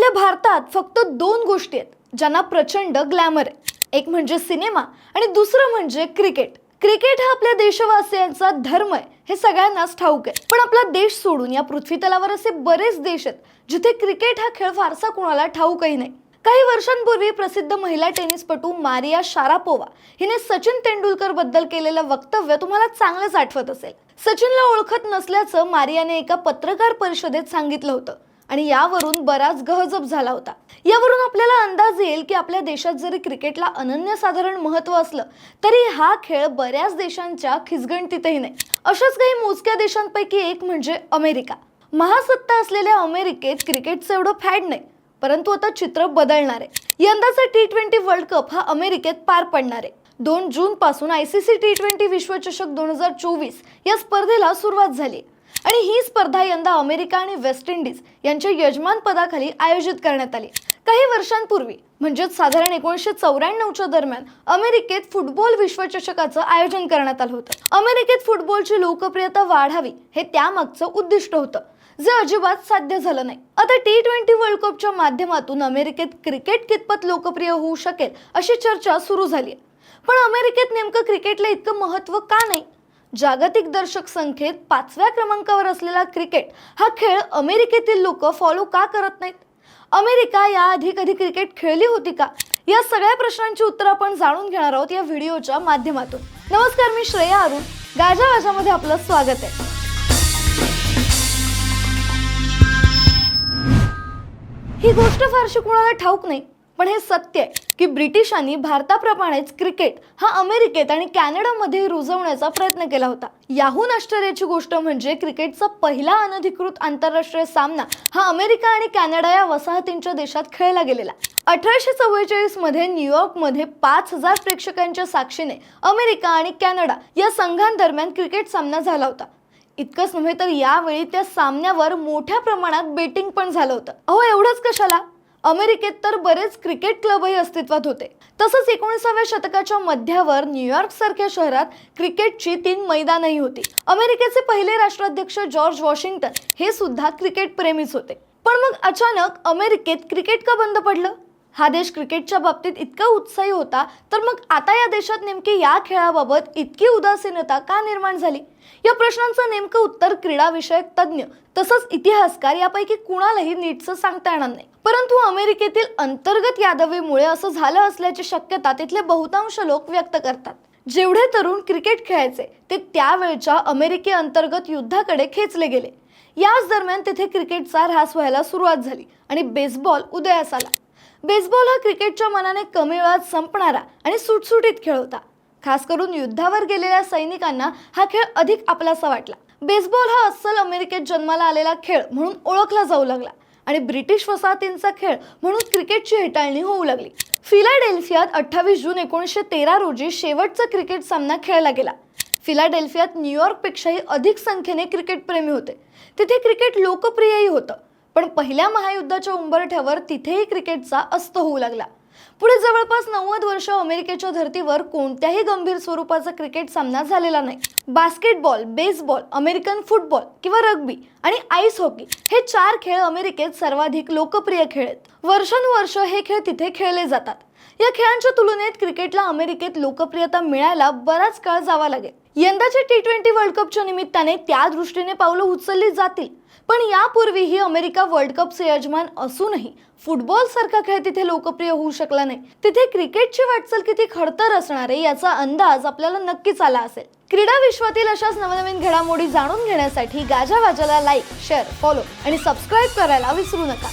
आपल्या भारतात फक्त दोन गोष्टी आहेत ज्यांना प्रचंड ग्लॅमर आहे. एक म्हणजे सिनेमा आणि दुसरं म्हणजे क्रिकेट. क्रिकेट हा आपल्या देशवासियांचा धर्म आहे हे सगळ्यांनाच ठाऊक आहे. पण आपला देश सोडून या पृथ्वी तलावर असे बरेच देश आहेत जिथे क्रिकेट हा खेळ फारसा कुणाला ठाऊकही नाही. काही वर्षांपूर्वी प्रसिद्ध महिला टेनिसपटू मारिया शारापोवा हिने सचिन तेंडुलकरबद्दल केलेलं वक्तव्य तुम्हाला चांगलंच आठवत असेल. सचिनला ओळखत नसल्याचं मारियाने एका पत्रकार परिषदेत सांगितलं होतं. आणि यावरून बराच गहजब झाला होता. यावरून आपल्याला अंदाज येईल की आपल्या देशात जरी क्रिकेटला अनन्यसाधारण महत्त्व असलं तरी हा खेळ बऱ्याच देशांच्या खिचगणतीतही नाही. अशाच काही मोजक्या देशांपैकी एक म्हणजे अमेरिका. महासत्ता असलेल्या अमेरिकेत क्रिकेटचं एवढं फॅड नाही परंतु आता चित्र बदलणार. आहे यंदाचा टी ट्वेंटी वर्ल्ड कप हा अमेरिकेत पार पडणार आहे. दोन जून पासून I C C T twenty विश्वचषक दोन हजार चोवीस या स्पर्धेला सुरुवात झाली आणि ही स्पर्धा यंदा अमेरिका आणि वेस्ट इंडिज यांच्या यजमानपदाखाली आयोजित करण्यात आली. काही वर्षांपूर्वी म्हणजेच साधारण एकोणीसशे चौऱ्याण्णवच्या दरम्यान अमेरिकेत फुटबॉल विश्वचषकाचं आयोजन करण्यात आलं होतं. अमेरिकेत फुटबॉलची लोकप्रियता वाढावी हे त्यामागचं उद्दिष्ट होतं जे अजिबात साध्य झालं नाही. आता टी ट्वेंटी वर्ल्ड कपच्या माध्यमातून अमेरिकेत क्रिकेट कितपत लोकप्रिय होऊ शकेल अशी चर्चा सुरू झाली आहे. पण अमेरिकेत नेमकं क्रिकेटला इतकं महत्त्व का नाही? जागतिक दर्शक संख्येत पाचव्या क्रमांकावर असलेला क्रिकेट हा खेळ अमेरिकेतील लोक फॉलो का करत नाहीत? अमेरिका याआधी कधी क्रिकेट खेळली होती का? या सगळ्या प्रश्नांची उत्तरं आपण जाणून घेणार आहोत या व्हिडिओच्या माध्यमातून. नमस्कार मी श्रेया अरुण. गाजा वाजामध्ये आपलं स्वागत आहे. ही गोष्ट फारशी कोणाला ठाऊक नाही. पण हे सत्य आहे की ब्रिटिशांनी भारताप्रमाणेच क्रिकेट हा अमेरिकेत आणि कॅनडामध्ये रुजवण्याचा प्रयत्न केला होता. याहून आश्चर्याची गोष्ट म्हणजे क्रिकेटचा पहिला अनधिकृत आंतरराष्ट्रीय सामना हा अमेरिका आणि कॅनडा या वसाहतींच्या देशात खेळला गेलेला. अठराशे चव्वेचाळीसमध्ये न्यूयॉर्कमध्ये पाच हजार प्रेक्षकांच्या साक्षीने अमेरिका आणि कॅनडा या संघांदरम्यान क्रिकेट सामना झाला होता. इतकंच नव्हे तर यावेळी त्या सामन्यावर मोठ्या प्रमाणात बेटिंग पण झालं होतं. अहो एवढंच कशाला? अमेरिकेत तर बरेच क्रिकेट क्लबही अस्तित्वात होते. तसंच एकोणीसाव्या शतकाच्या मध्यावर न्यूयॉर्क सारख्या शहरात क्रिकेटची तीन मैदानही होती. अमेरिकेचे पहिले राष्ट्राध्यक्ष जॉर्ज वॉशिंग्टन हे सुद्धा क्रिकेट प्रेमीच होते. पण मग अचानक अमेरिकेत क्रिकेट का बंद पडलं? हा देश क्रिकेटच्या बाबतीत इतका उत्साही होता तर मग आता या देशात नेमकी या खेळाबाबत इतकी उदासीनता का निर्माण झाली? या प्रश्नांचं नेमकं उत्तर क्रीडाविषयक तज्ज्ञ तसंच इतिहासकार यापैकी कुणालाही नीटचं सांगता येणार नाही. परंतु अमेरिकेतील अंतर्गत यादवीमुळे असं झालं असल्याची शक्यता तिथले बहुतांश लोक व्यक्त करतात. जेवढे तरुण क्रिकेट खेळायचे ते त्यावेळच्या अमेरिके अंतर्गत युद्धाकडे खेचले गेले. याच दरम्यान तिथे क्रिकेटचा ऱ्हास व्हायला सुरुवात झाली आणि बेसबॉल उदयास आला. बेसबॉल हा क्रिकेटच्या मनाने कमी वेळात संपणारा आणि सुटसुटीत खेळ होता. खास करून युद्धावर गेलेल्या सैनिकांना हा खेळ अधिक आपलासा वाटला. बेसबॉल हा अस्सल अमेरिकेत जन्माला आलेला खेळ म्हणून ओळखला जाऊ लागला आणि ब्रिटिश वसाहतींचा खेळ म्हणून क्रिकेटची हेटाळणी होऊ लागली. फिलाडेल्फियात अठ्ठावीस जून एकोणीसशे तेरा रोजी शेवटचा क्रिकेट सामना खेळला गेला. फिलाडेल्फियात न्यूयॉर्कपेक्षाही अधिक संख्येने क्रिकेटप्रेमी होते. तिथे क्रिकेट लोकप्रियही होतं. पण पहिल्या महायुद्धाच्या उंबरठ्यावर तिथेही क्रिकेटचा अस्त होऊ लागला. पुढे जवळपास नव्वद वर्ष अमेरिकेच्या धर्तीवर कोणत्याही गंभीर स्वरूपाचा क्रिकेट सामना झालेला नाही. बास्केटबॉल बेसबॉल अमेरिकन फुटबॉल किंवा रग्बी आणि आईस हॉकी हे चार खेळ अमेरिकेत सर्वाधिक लोकप्रिय खेळ आहेत. वर्षानुवर्ष हे खेळ तिथे खेळले जातात. या खेळांच्या तुलनेत क्रिकेटला अमेरिकेत लोकप्रियता मिळायला बराच काळ जावा लागेल. यंदाच्या टी ट्वेंटी वर्ल्ड कपच्या निमित्ताने त्या दृष्टीने पावलं उचलली जातील. पण यापूर्वीही अमेरिका वर्ल्ड कपचे यजमान असूनही फुटबॉल सारखा खेळ तिथे लोकप्रिय होऊ शकला नाही. तिथे क्रिकेटची वाटचाल किती खडतर असणार आहे याचा अंदाज आपल्याला नक्कीच आला असेल. क्रीडा विश्वातील अशाच नवनवीन घडामोडी जाणून घेण्यासाठी गाजा वाजाला लाईक शेअर फॉलो आणि सबस्क्राईब करायला विसरू नका.